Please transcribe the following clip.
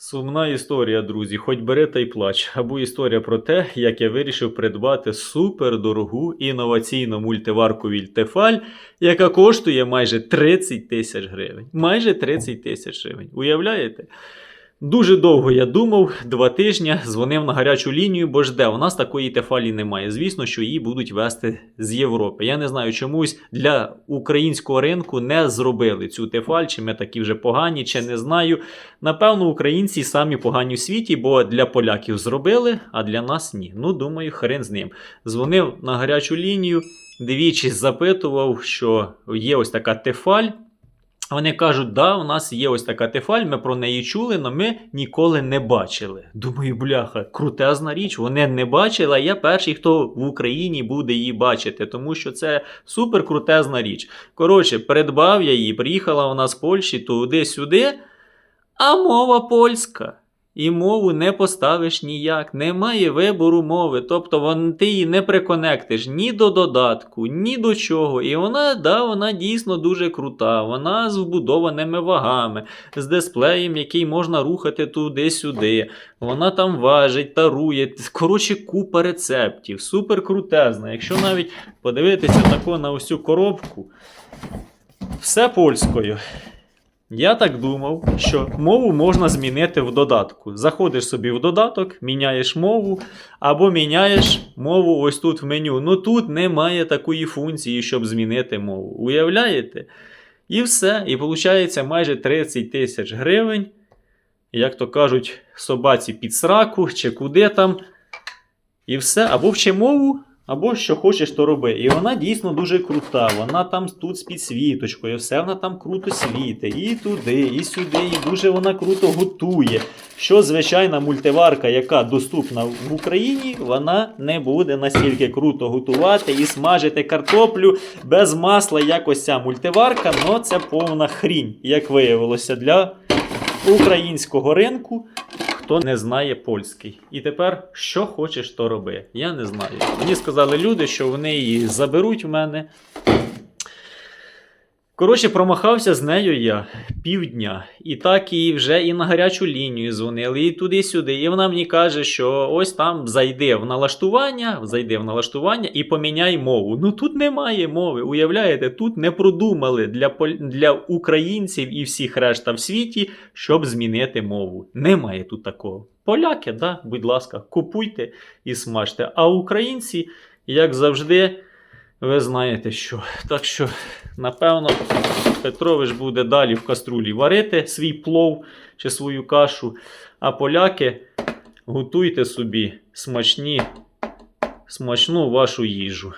Сумна історія, друзі, хоч бери та й плач. Або історія про те, як я вирішив придбати супердорогу інноваційну мультиварку Вільтефаль, яка коштує майже 30 тисяч гривень. Майже 30 тисяч гривень. Уявляєте? Дуже довго я думав, два тижні дзвонив на гарячу лінію, бо ж де у нас такої тефалі немає. Звісно, що її будуть вести з Європи. Я не знаю, чомусь для українського ринку не зробили цю тефаль, чи ми такі вже погані, чи не знаю. Напевно, українці самі погані в світі, бо для поляків зробили, а для нас ні. Ну, думаю, хрен з ним. Дзвонив на гарячу лінію, двічі запитував, що є ось така тефаль. Вони кажуть, да, у нас є ось така тефаль, ми про неї чули, але ми ніколи не бачили. Думаю, бляха, крутезна річ, вони не бачили, а я перший, хто в Україні буде її бачити, тому що це супер крутезна річ. Коротше, придбав я її, приїхала вона з Польщі туди-сюди, а мова польська. І мову не поставиш ніяк, немає вибору мови. Тобто вон, ти її не приконектиш ні до додатку, ні до чого. І вона, да, вона дійсно дуже крута. Вона з вбудованими вагами, з дисплеєм, який можна рухати туди-сюди. Вона там важить, тарує. Коротше, купа рецептів. Супер крутезна. Якщо навіть подивитися тако на цю коробку, все польською. Я так думав, що мову можна змінити в додатку. Заходиш собі в додаток, міняєш мову, або міняєш мову ось тут в меню. Ну тут немає такої функції, щоб змінити мову. Уявляєте? І все. І виходить майже 30 тисяч гривень. Як то кажуть, собаці під сраку чи куди там. І все. Або вчи мову, або що хочеш, то роби. І вона дійсно дуже крута. Вона там тут з підсвіточкою, все вона там круто світить. І туди, і сюди, і дуже вона круто готує. Що звичайна мультиварка, яка доступна в Україні, вона не буде настільки круто готувати і смажити картоплю без масла, як ось ця мультиварка, але це повна хрінь, як виявилося, для українського ринку хто не знає польський. І тепер що хочеш, то роби. Я не знаю. Мені сказали люди, що вони її заберуть в мене. Коротше, промахався з нею я півдня. І так і вже і на гарячу лінію дзвонили, і туди-сюди. І вона мені каже, що ось там зайди в налаштування, зайди в налаштування і поміняй мову. Ну тут немає мови. Уявляєте, тут не продумали для, для українців і всіх решта в світі, щоб змінити мову. Немає тут такого. Поляки, да, будь ласка, купуйте і смажте. А українці, як завжди, ви знаєте що. Так що, напевно, Петрович буде далі в каструлі варити свій плов чи свою кашу. А поляки, готуйте собі смачні, смачну вашу їжу.